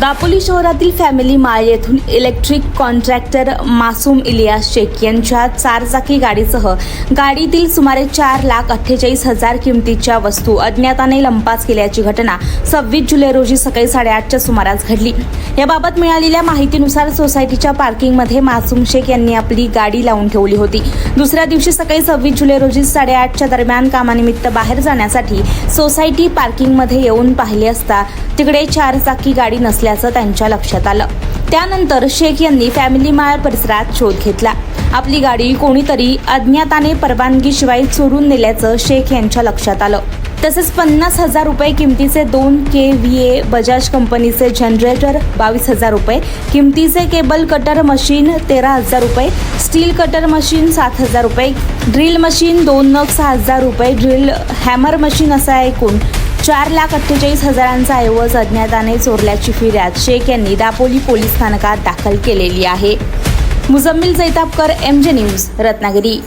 दापोली शहरातील फॅमिली माळ येथून इलेक्ट्रिक कॉन्ट्रॅक्टर मासूम इलियास शेख यांच्या चारचाकी गाडीसह गाडीतील सुमारे चार लाख अठ्ठेचाळीस हजार किमतीच्या वस्तू अज्ञाताने लंपास केल्याची घटना सव्वीस जुलै रोजी सकाळी साडेआठच्या सुमारास घडली. याबाबत मिळालेल्या माहितीनुसार सोसायटीच्या पार्किंगमध्ये मासूम शेख यांनी आपली गाडी लावून ठेवली होती. दुसऱ्या दिवशी सकाळी सव्वीस जुलै रोजी साडेआठच्या दरम्यान कामानिमित्त बाहेर जाण्यासाठी सोसायटी पार्किंगमध्ये येऊन पाहिले असता तिकडे चारचाकी गाडी नसली असल्याचं त्यांच्या लक्षात आलं. त्यानंतर शेख यांनी फॅमिली माळ परिसरात शोध घेतला. आपली गाडी कोणीतरी अज्ञाताने परवानगीशिवाय चोरून नेल्याचं शेख यांच्या लक्षात आलं. तसेच पन्नास हजार रुपये किमतीचे दोन के व्ही ए बजाज कंपनीचे जनरेटर बावीस हजार रुपये किमतीचे केबल कटर मशीन तेरा हजार रुपये स्टील कटर मशीन सात हजार रुपये ड्रिल मशीन दोन नग सहा हजार रुपये ड्रिल हॅमर मशीन असा एकूण चार लाख अठ्ठेचाळीस हजारांचा ऐवज अज्ञाताने चोरल्याची फिर्याद शेख यांनी दापोली पोलीस स्थानकात दाखल केलेली आहे. Mujammil Jaitapkar M J news Ratnagiri.